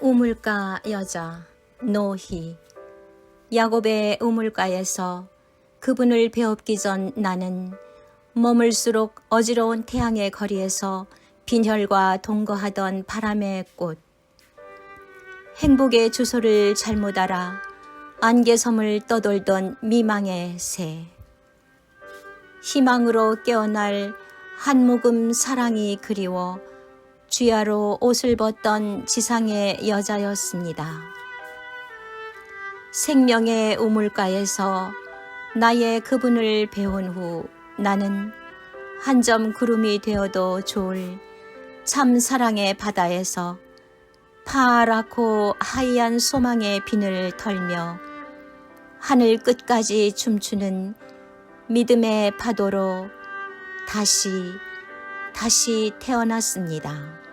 우물가 여자 노희. 야곱의 우물가에서 그분을 배웁기 전 나는 머물수록 어지러운 태양의 거리에서 빈혈과 동거하던 바람의 꽃. 행복의 주소를 잘못 알아 안개섬을 떠돌던 미망의 새. 희망으로 깨어날 한 모금 사랑이 그리워 쥐하로 옷을 벗던 지상의 여자였습니다. 생명의 우물가에서 나의 그분을 배운 후 나는 한 점 구름이 되어도 좋을 참 사랑의 바다에서 파랗고 하얀 소망의 비늘 털며 하늘 끝까지 춤추는 믿음의 파도로 다시 다시 태어났습니다.